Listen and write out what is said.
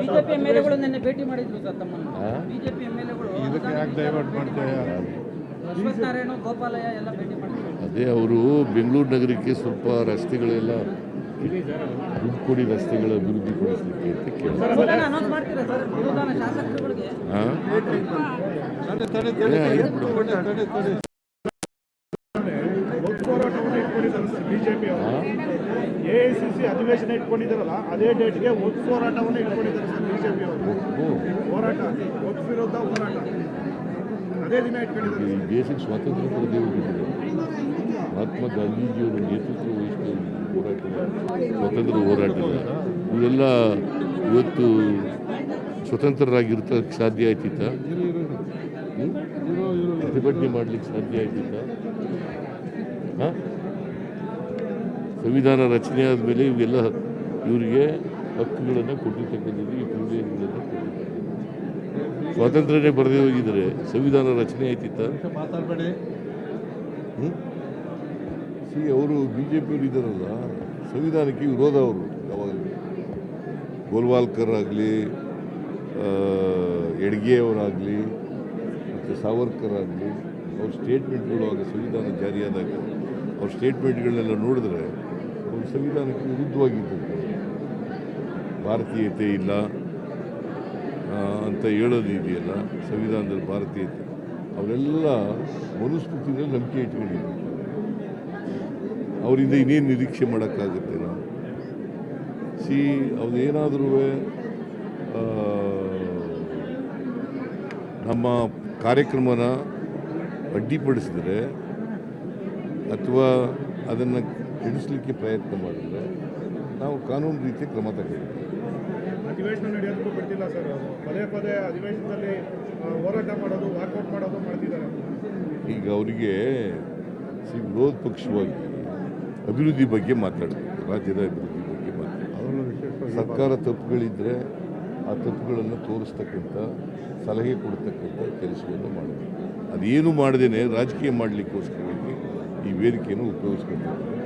BJP ನಿನ್ನೆ ಭೇಟಿ ಮಾಡಿದ್ರು ಸರ್ ತಮ್ಮನ್ನು. ಬಿಜೆಪಿ ಇದಕ್ಕೆ ಯಾಕೆ ಡೈವರ್ಟ್ ಮಾಡ್ತಾರೆ ಅಶ್ವಥ್ ನಾರಾಯಣ ಗೋಪಾಲಯ್ಯ ಎಲ್ಲ ಭೇಟಿ ಮಾಡಿದ್ರು. ಅದೇ ಅವರು ಬೆಂಗಳೂರು ನಗರಕ್ಕೆ ಸ್ವಲ್ಪ ರಸ್ತೆಗಳೆಲ್ಲ ದುಡ್ಡು ಕೊಡಿ ರಸ್ತೆಗಳ ಅಭಿವೃದ್ಧಿ ಪಡಿಸಲಿಕ್ಕೆ ಅಂತ ಹಾಂ ಹೋರಾಟವನ್ನು ಇಟ್ಕೊಂಡಿದ್ದಾರೆ ಬಿಜೆಪಿ ಅವರು. ಎ ಐ ಸಿ ಸಿ ಅಧಿವೇಶನ ಇಟ್ಕೊಂಡಿದ್ದಾರಲ್ಲ ಅದೇ ಡೇಟ್ಗೆ ಒಂದು ಹೋರಾಟವನ್ನು ಇಟ್ಕೊಂಡಿದ್ದಾರೆ ಸರ್ ಬಿಜೆಪಿ ಅವರು. ಹೋರಾಟ ಒತ್ತು ವಿರುದ್ಧ ಹೋರಾಟ. ಅದೇ ದಿನ ಇಟ್ಕೊಂಡಿದ್ದಾರೆ ದೇಶಕ್ಕೆ ಸ್ವಾತಂತ್ರ್ಯ ಪಡೆದೇ ಹೋಗಿದ್ದಾರೆ ಮಹಾತ್ಮ ಗಾಂಧೀಜಿಯವರು ನೇತೃತ್ವ ವಹಿಸಿದ ಹೋರಾಟ ಸ್ವಾತಂತ್ರ್ಯ ಹೋರಾಟ ಇವೆಲ್ಲ ಇವತ್ತು ಸ್ವತಂತ್ರರಾಗಿರ್ತಕ್ಕೆ ಸಾಧ್ಯ ಆಯ್ತಿತ್ತ? ಪ್ರತಿಭಟನೆ ಮಾಡ್ಲಿಕ್ಕೆ ಸಾಧ್ಯ ಆಯ್ತಿತ್ತ? ಸಂವಿಧಾನ ರಚನೆ ಆದಮೇಲೆ ಇವೆಲ್ಲ ಇವರಿಗೆ ಹಕ್ಕುಗಳನ್ನು ಕೊಟ್ಟಿರ್ತಕ್ಕಂಥದ್ದು ಈ ಪ್ರಿವಿಲೇಜ್ಗಳನ್ನು ಕೊಟ್ಟಿರ್ತಕ್ಕಂಥದ್ದು. ಸ್ವಾತಂತ್ರ್ಯನೇ ಬರದೇ ಹೋಗಿದ್ದಾರೆ ಸಂವಿಧಾನ ರಚನೆ ಆಯ್ತಿತ್ತ? ಸಿ ಅವರು ಬಿ ಜೆ ಪಿಯವರು ಇದ್ದಾರಲ್ಲ ಸಂವಿಧಾನಕ್ಕೆ ವಿರೋಧ ಅವರು ಯಾವಾಗಲೂ. ಗೋಲ್ವಾಲ್ಕರ್ ಆಗಲಿ ಎಡ್ಗೆ ಅವರಾಗಲಿ ಮತ್ತು ಸಾವರ್ಕರ್ ಆಗಲಿ ಅವ್ರ ಸ್ಟೇಟ್ಮೆಂಟ್ಗಳು ಆಗ ಸಂವಿಧಾನ ಜಾರಿಯಾದಾಗ. ಅವ್ರ ಸ್ಟೇಟ್ಮೆಂಟ್ಗಳನ್ನೆಲ್ಲ ನೋಡಿದ್ರೆ ಒಂದು ಸಂವಿಧಾನಕ್ಕೆ ವಿರುದ್ಧವಾಗಿದ್ದರು ಭಾರತೀಯತೆ ಇಲ್ಲ ಅಂತ ಹೇಳೋದು ಇದೆಯಲ್ಲ, ಸಂವಿಧಾನದಲ್ಲಿ ಭಾರತೀಯತೆ. ಅವರೆಲ್ಲ ಮನುಸ್ಮೃತಿನಲ್ಲಿ ನಂಬಿಕೆ ಇಟ್ಕೊಂಡಿದ್ದರು. ಅವರಿಂದ ಇನ್ನೇನು ನಿರೀಕ್ಷೆ ಮಾಡೋಕ್ಕಾಗುತ್ತೆ ನಾವು? ಸಿ ಅದೇನಾದರೂ ನಮ್ಮ ಕಾರ್ಯಕ್ರಮನ ಅಡ್ಡಿಪಡಿಸಿದರೆ ಅಥವಾ ಅದನ್ನು ಕೆಡಿಸಲಿಕ್ಕೆ ಪ್ರಯತ್ನ ಮಾಡಿದರೆ ನಾವು ಕಾನೂನು ರೀತಿಯ ಕ್ರಮ ತಗೊಳ್ತೀವಿ ಅಧಿವೇಶನ ನಡೆಯೋದಕ್ಕೂ ಬಿಡ್ತಿಲ್ಲ ಸರ್ ಅವರು. ಪದೇ ಪದೇ ಅಧಿವೇಶನದಲ್ಲಿ ಆ, ಹೋರಾಟ ಮಾಡೋದು ವಾಕೌಟ್ ಮಾಡೋದು ಮಾಡ್ತಿದ್ದಾರೆ. ಈಗ ಅವರಿಗೆ ಸಿ ವಿರೋಧ ಪಕ್ಷವಾಗಿ ಅಭಿವೃದ್ಧಿ ಬಗ್ಗೆ ಮಾತಾಡಬೇಕು ರಾಜ್ಯದ ಅಭಿವೃದ್ಧಿ ಬಗ್ಗೆ ಮಾತಾಡಬೇಕು. ಸರ್ಕಾರ ತಪ್ಪುಗಳಿದ್ದರೆ ಆ ತಪ್ಪುಗಳನ್ನು ತೋರಿಸ್ತಕ್ಕಂಥ ಸಲಹೆ ಕೊಡ್ತಕ್ಕಂಥ ಕೆಲಸವನ್ನು ಮಾಡಬೇಕು. ಅದೇನು ಮಾಡದೇನೆ ರಾಜಕೀಯ ಮಾಡಲಿಕ್ಕೋಸ್ಕರವಾಗಿ ಈ ವೇದಿಕೆಯನ್ನು ಉಪಯೋಗಿಸ್ಕೊತಾರೆ